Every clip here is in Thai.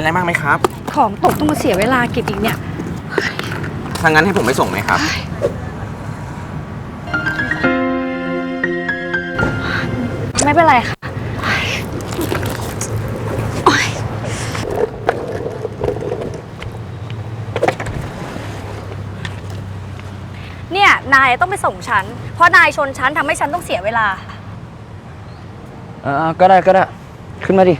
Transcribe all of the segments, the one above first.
อะไรมากไหมครับ ของตกต้องมาเสียเวลาเก็บอีกเนี่ย ถ้างั้นให้ผมไปส่งไหมครับ ไม่เป็นไรค่ะ เนี่ย นายต้องไปส่งฉัน เพราะนายชนฉันทำให้ฉันต้องเสียเวลาอ่าก็ได้ก็ได้ ขึ้นมาดิ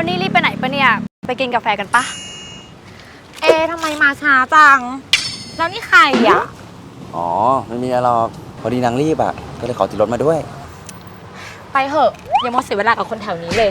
แล้วนี่รีบไปไหนปะเนี่ย ไปกินกาแฟกันปะ เอ๊ะทำไมมาช้าจัง แล้วนี่ใครอะ อ๋อ ไม่มีอะไรหรอกพอดีนางรีบอะ ก็เลยขอติดรถมาด้วย ไปเหอะ อย่ามาเสียเวลากับคนแถวนี้เลย